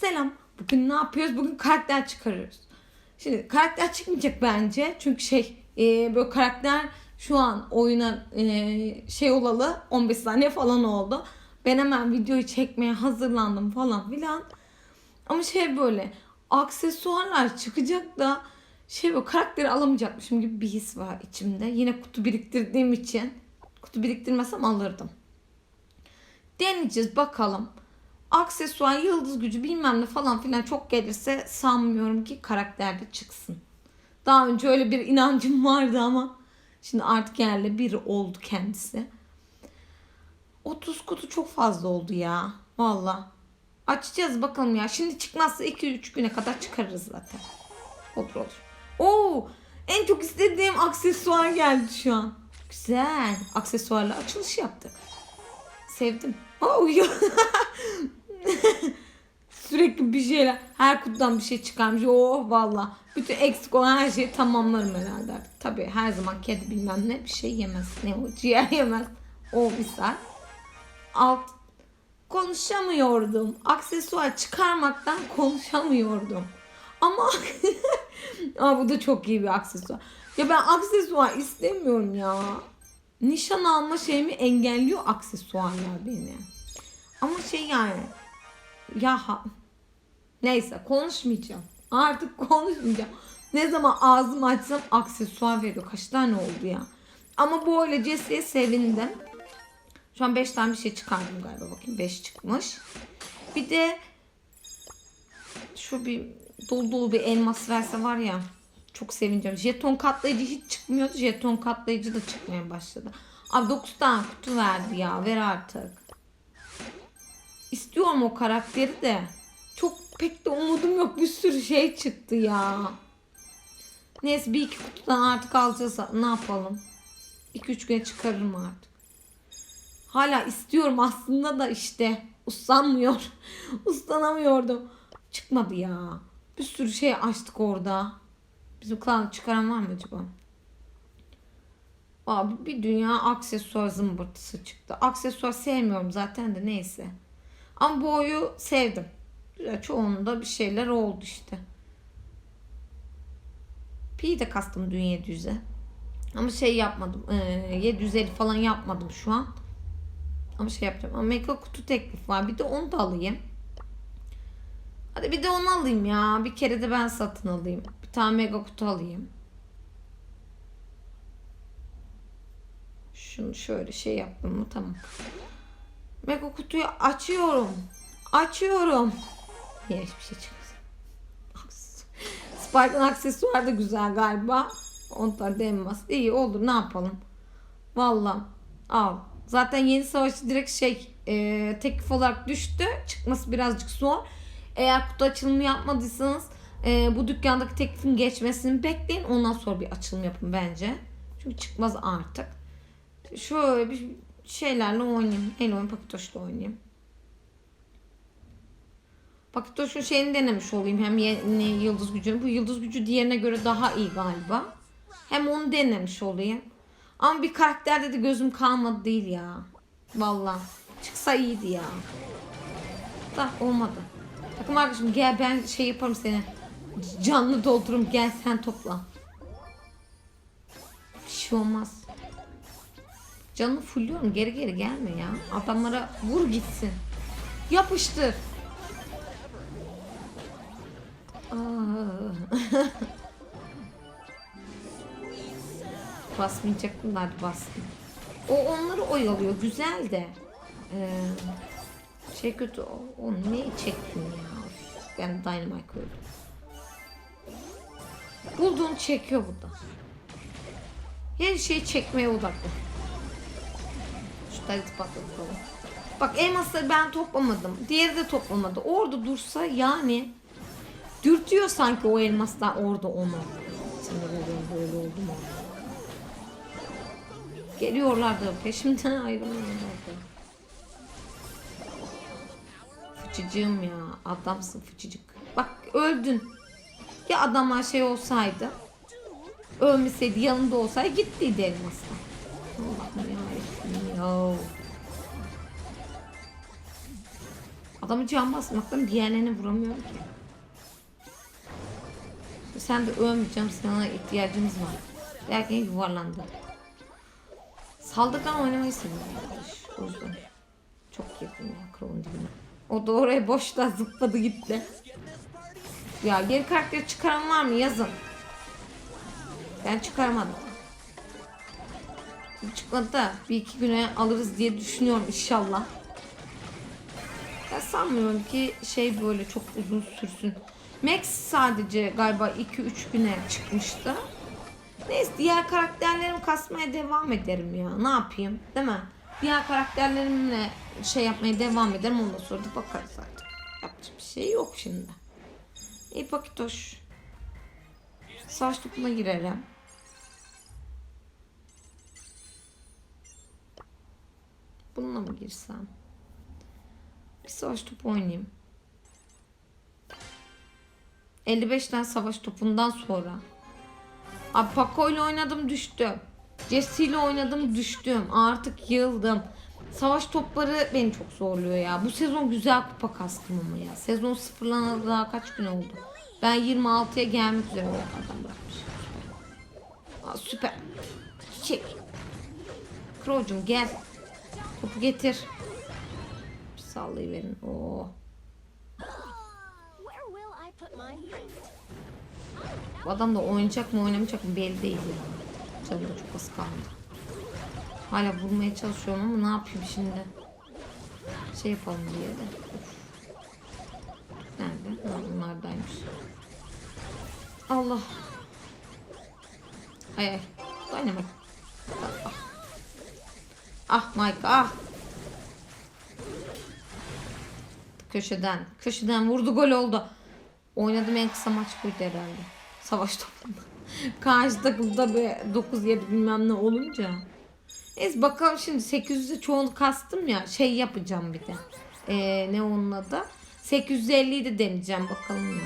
Selam. Bugün ne yapıyoruz? Bugün karakter çıkarıyoruz. Şimdi karakter çıkmayacak bence. Çünkü şey e, böyle karakter şu an oyuna e, şey olalı 15 saniye falan oldu. Ben hemen videoyu çekmeye hazırlandım falan filan. Ama şey böyle aksesuarlar çıkacak da şey böyle karakteri alamayacakmışım gibi bir his var içimde. Yine kutu biriktirdiğim için kutu biriktirmesem alırdım. Deneyeceğiz bakalım. Aksesuar, yıldız gücü bilmem ne falan filan çok gelirse sanmıyorum ki karakterde çıksın. Daha önce öyle bir inancım vardı ama şimdi artık yerle bir oldu kendisi. 30 kutu çok fazla oldu ya. Valla. Açacağız bakalım ya. Şimdi çıkmazsa 2-3 güne kadar çıkarırız zaten. Olur olur. Oo, en çok istediğim aksesuar geldi şu an. Güzel. Aksesuarla açılış yaptık. Sevdim. Uyuyor. Sürekli bir şeyler. Her kutudan bir şey çıkarmış. Oh valla. Bütün eksik olan her şeyi tamamlarım herhalde artık. Tabii her zaman kedi bilmem ne bir şey yemez. Ne o ciğer yemez. O bir saat. Alt. Konuşamıyordum. Aksesuar çıkarmaktan konuşamıyordum. Ama Aa, bu da çok iyi bir aksesuar. Ya ben aksesuar istemiyorum ya. Nişan alma şeyimi engelliyor aksesuarlar beni. Ama şey yani ya neyse konuşmayacağım. Artık konuşmayacağım. Ne zaman ağzımı açsam aksesuar veriyor. Kaç tane oldu ya. Ama bu öyle Jesse'ye sevindim. Şu an 5 tane bir şey çıkardım galiba. Bakayım 5 çıkmış. Bir de şu bir dolu dolu bir elmas verse var ya çok sevineceğim. Jeton katlayıcı hiç çıkmıyordu. Jeton katlayıcı da çıkmaya başladı. Abi 9 tane kutu verdi ya. Ver artık. İstiyorum o karakteri de. Pek de umudum yok. Bir sürü şey çıktı ya. Neyse bir iki kutudan artık alacağız. Ne yapalım? 2-3 güne çıkarırım artık. Hala istiyorum aslında da işte. Uslanmıyor. Uslanamıyordum. Çıkmadı ya. Bir sürü şey açtık orada. Bizim klan çıkaran var mı acaba? Abi bir dünya aksesuar zımbırtısı çıktı. Aksesuar sevmiyorum zaten de neyse. Ama bu oyu sevdim. Çoğunda bir şeyler oldu işte. Pi de kastım dün 700'e. Ama şey yapmadım. E, 750 falan yapmadım şu an. Ama şey yapacağım. Mega kutu teklif var. Bir de onu da alayım. Hadi bir de onu alayım ya. Bir kere de ben satın alayım. Bir tane mega kutu alayım. Şunu şöyle şey yaptım mı tamam. Mega kutuyu açıyorum. Açıyorum. Niye hiçbir şey çıkmaz. Spike'ın aksesuar da güzel galiba. Onlar denmez. İyi olur ne yapalım. Valla al. Zaten yeni savaşçı direkt şey e, teklif olarak düştü. Çıkması birazcık zor. Eğer kutu açılımı yapmadıysanız e, bu dükkandaki teklifin geçmesini bekleyin. Ondan sonra bir açılım yapın bence. Çünkü çıkmaz artık. Şöyle bir şeylerle oynayayım. El oyun Pakitoş'la oynayayım. Pakitoş'un şeyini denemiş olayım. Hem yeni yıldız gücünü. Bu yıldız gücü diğerine göre daha iyi galiba. Hem onu denemiş olayım. Ama bir karakterde de gözüm kalmadı değil ya. Vallahi Çıksa iyiydi ya. Da olmadı. Takım arkadaşım gel ben şey yaparım seni. Canlı doldururum gel sen topla. Bir şey olmaz. Canını fulluyorum geri geri gelme ya. Adamlara vur gitsin. Yapıştır. Da hadi bastım. O onları oyalıyor. Güzel de. Ee, şey kötü. O, o ne çektin ya? Ben Dynamite koydum. Bulduğunu çekiyor burada. Her şeyi çekmeye odaklı. Şu tarihte patlatalım. Bak elmasları ben toplamadım. Diğeri de toplamadı. Orada dursa yani dürtüyor sanki o elmaslar orada onu. Sinir oluyorum böyle oldu mu? Geliyorlardı peşimden ayrılmıyorlardı. Fıçıcığım ya adamsın fıçıcık. Bak öldün. Ya adamlar şey olsaydı ölmeseydi yanında olsaydı gittiydi elmasla. Allah'ım. Ya. Adamı can basmaktan diğerlerini vuramıyorum ki. Sen de ölmeyeceğim sana ihtiyacımız var. Derken yuvarlandı. Saldırgan oynamayı seviyorum. Çok girdim ya Crow'un dibine. O da oraya boşta zıpladı gitti. Ya geri karakteri çıkaran var mı yazın. Ben çıkaramadım. Çıkmadı da bir iki güne alırız diye düşünüyorum inşallah. Ben sanmıyorum ki şey böyle çok uzun sürsün. Max sadece galiba 2-3 güne çıkmıştı. Neyse diğer karakterlerimi kasmaya devam ederim ya. Ne yapayım değil mi? Diğer karakterlerimle şey yapmaya devam ederim. Ondan sonra da bakarız artık. Yapacak bir şey yok şimdi. İyi pakitoş. Savaş topuna girerim. Bununla mı girsem? Bir savaş topu oynayayım. 55 tane savaş topundan sonra. Abi Paco ile oynadım düştüm. Jesse ile oynadım düştüm. Artık yıldım. Savaş topları beni çok zorluyor ya. Bu sezon güzel kupa kastım ama ya. Sezon sıfırlanalı daha kaç gün oldu. Ben 26'ya gelmek üzere adam bırakmış. Aa, süper. Çek. Crow'cum gel. Topu getir. Sallayıverin. Oo. Where adam da oynayacak mı oynamayacak mı belli değil ya. Canım çok az kaldı. Hala vurmaya çalışıyorum ama ne yapayım şimdi? Şey yapalım diye de. Nerede? Ha, bunlardaymış. Allah. Ay ay. Dynamite. Ah. Ah Mike ah. Köşeden. Köşeden vurdu gol oldu. Oynadığım en kısa maç buydu herhalde. Savaş topunda. Karşı takımda bir 9-7 bilmem ne olunca. Neyse bakalım şimdi 800'e çoğunu kastım ya şey yapacağım bir de. Ee, ne onun adı? 850'yi de deneyeceğim bakalım ya.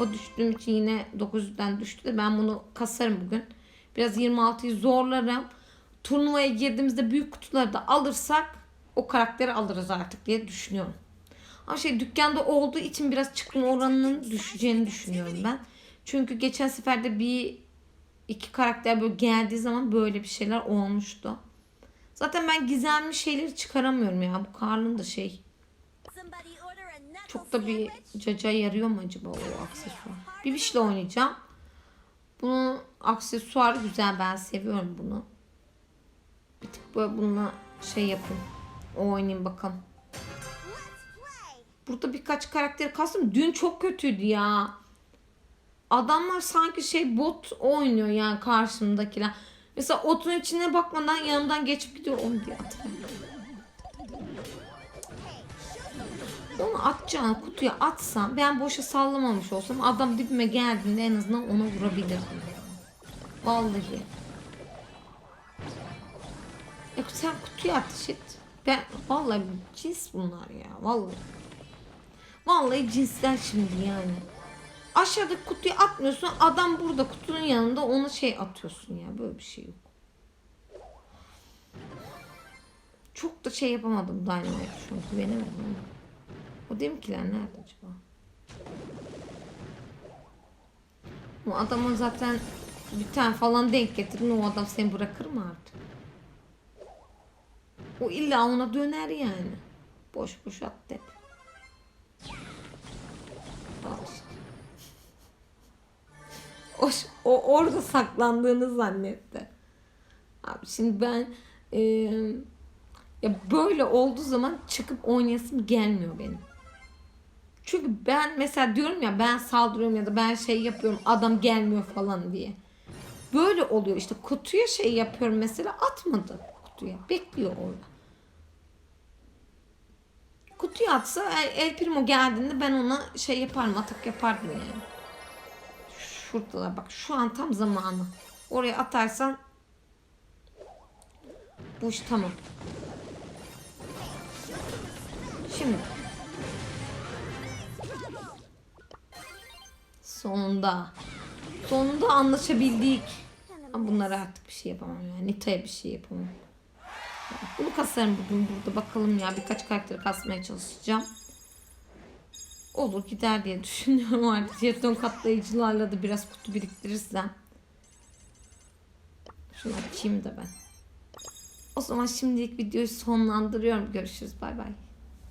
O düştüğüm için yine 900'den düştü de ben bunu kasarım bugün. Biraz 26'yı zorlarım. Turnuvaya girdiğimizde büyük kutuları da alırsak o karakteri alırız artık diye düşünüyorum. Ama şey dükkanda olduğu için biraz çıkma oranının düşeceğini düşünüyorum ben. Çünkü geçen seferde bir iki karakter böyle geldiği zaman böyle bir şeyler olmuştu. Zaten ben gizemli şeyleri çıkaramıyorum ya. Bu Karl'ın da şey çok da bir caca yarıyor mu acaba o aksesuar? Bir bişle oynayacağım. Bunun aksesuarı güzel. Ben seviyorum bunu. Bir tık böyle bununla şey yapayım. O oynayayım bakalım. Burada birkaç karakteri kastım. Dün çok kötüydü ya. Adamlar sanki şey bot oynuyor yani karşımdakiler. Mesela otun içine bakmadan yanından geçip gidiyor onu diye. Onu atacağın kutuya atsam ben boşa sallamamış olsam adam dibime geldiğinde en azından onu vurabilirdim. Vallahi. Ya sen kutuya ateş et. Ben vallahi cins bunlar ya vallahi. Vallahi cinsler şimdi yani. Aşağıdaki kutuyu atmıyorsun adam burada kutunun yanında ona şey atıyorsun ya böyle bir şey yok. Çok da şey yapamadım Dynamite şu an güvenemedim. O deminkiler nerede acaba? Bu adama zaten bir tane falan denk getirin o adam seni bırakır mı artık? O illa ona döner yani. Boş boş attı hep. Al. O, o orada saklandığını zannetti. Abi şimdi ben e, ya böyle olduğu zaman çıkıp oynayasım gelmiyor benim. Çünkü ben mesela diyorum ya ben saldırıyorum ya da ben şey yapıyorum adam gelmiyor falan diye. Böyle oluyor işte kutuya şey yapıyorum mesela atmadı kutuya bekliyor orada. Kutuya atsa El, El Primo geldiğinde ben ona şey yaparım atak yapardım yani. Şuradalar bak şu an tam zamanı. Oraya atarsan bu iş tamam. Şimdi sonunda sonunda anlaşabildik. Ama bunlara artık bir şey yapamam yani. Nita'ya bir şey yapamam. Bunu kasarım bugün burada bakalım ya birkaç karakteri kasmaya çalışacağım. Olur gider diye düşünüyorum artık. Jeton katlayıcılarla da biraz kutu biriktirirsem. Şunu açayım da ben. O zaman şimdilik videoyu sonlandırıyorum. Görüşürüz. Bay bay.